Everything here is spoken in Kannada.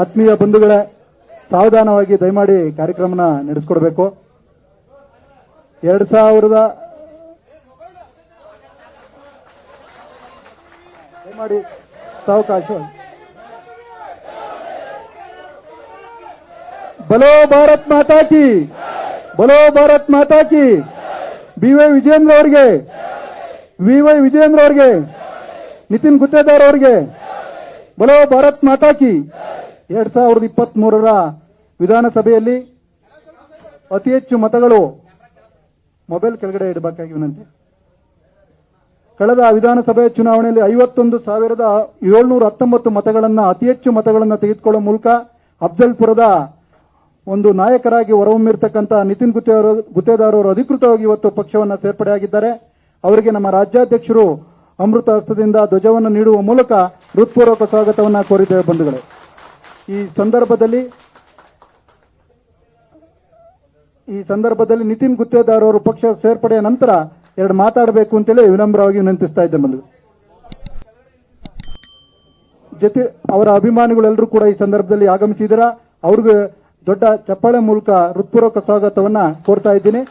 ಆತ್ಮೀಯ ಬಂಧುಗಳೇ, ಸಾವಧಾನವಾಗಿ ದಯಮಾಡಿ ಕಾರ್ಯಕ್ರಮನ ನಡೆಸ್ಕೊಡ್ಬೇಕು. ಎರಡ್ ಸಾವಿರದ ದಯಮಾಡಿ ಸಾವಕಾಶ. ಬಲೋ ಭಾರತ್ ಮಾತಾಕಿ ಬಲೋ ಭಾರತ್ ಮಾತಾಕಿ ಬಿ ವೈ ವಿಜೇಂದ್ರ ಅವರಿಗೆ, ವಿ ವೈ ವಿಜೇಂದ್ರ ಅವರಿಗೆ, ನಿತಿನ್ ಗುತ್ತೇದಾರ್ ಅವರಿಗೆ, ಬಲೋ ಭಾರತ್ ಮಾತಾ ಕಿ. ಎರಡ್ ಸಾವಿರದ ಇಪ್ಪತ್ತ್ ಮೂರರ ವಿಧಾನಸಭೆಯಲ್ಲಿ ಅತಿ ಹೆಚ್ಚು ಮತಗಳು ಮೊಬೈಲ್ ಕೆಳಗಡೆ ಇಡಬೇಕಾಗಿ ವಿನಂತಿ. ಕಳೆದ ವಿಧಾನಸಭೆ ಚುನಾವಣೆಯಲ್ಲಿ ಐವತ್ತೊಂದು ಸಾವಿರದ ಏಳ್ನೂರ ಹತ್ತೊಂಬತ್ತು ಮತಗಳನ್ನು, ಅತಿ ಹೆಚ್ಚು ಮತಗಳನ್ನು ತೆಗೆದುಕೊಳ್ಳುವ ಮೂಲಕ ಅಫ್ಜಲ್ಪುರದ ಒಂದು ನಾಯಕರಾಗಿ ಹೊರಹೊಮ್ಮಿರ್ತಕ್ಕಂಥ ನಿತಿನ್ ಗುತ್ತೇದಾರ್ ಅವರು ಅಧಿಕೃತವಾಗಿ ಇವತ್ತು ಪಕ್ಷವನ್ನು ಸೇರ್ಪಡೆಯಾಗಿದ್ದಾರೆ ಅವರಿಗೆ ನಮ್ಮ ರಾಜ್ಯಾಧ್ಯಕ್ಷರು ಅಮೃತ ಹಸ್ತದಿಂದ ಧ್ವಜವನ್ನು ನೀಡುವ ಮೂಲಕ ಹೃತ್ಪೂರ್ವಕ ಸ್ವಾಗತವನ್ನು ಕೋರಿದ್ದೇವೆ ಬಂಧುಗಳೇ. ಈ ಸಂದರ್ಭದಲ್ಲಿ ಈ ಸಂದರ್ಭದಲ್ಲಿ ನಿತಿನ್ ಗುತ್ತೇದಾರ್ ಅವರು ಪಕ್ಷ ಸೇರ್ಪಡೆಯ ನಂತರ ಎರಡು ಮಾತಾಡಬೇಕು ಅಂತೇಳಿ ವಿನಮ್ರವಾಗಿ ವಿನಂತಿಸ್ತಾ ಇದ್ದೆ ಮೊದಲು ಜೊತೆ ಅವರ ಅಭಿಮಾನಿಗಳೆಲ್ಲರೂ ಕೂಡ ಈ ಸಂದರ್ಭದಲ್ಲಿ ಆಗಮಿಸಿದರ ಅವ್ರಿಗೆ ದೊಡ್ಡ ಚಪ್ಪಾಳೆ ಮೂಲಕ ಹೃತ್ಪೂರ್ವಕ ಸ್ವಾಗತವನ್ನ ಕೋರ್ತಾ ಇದ್ದೀನಿ.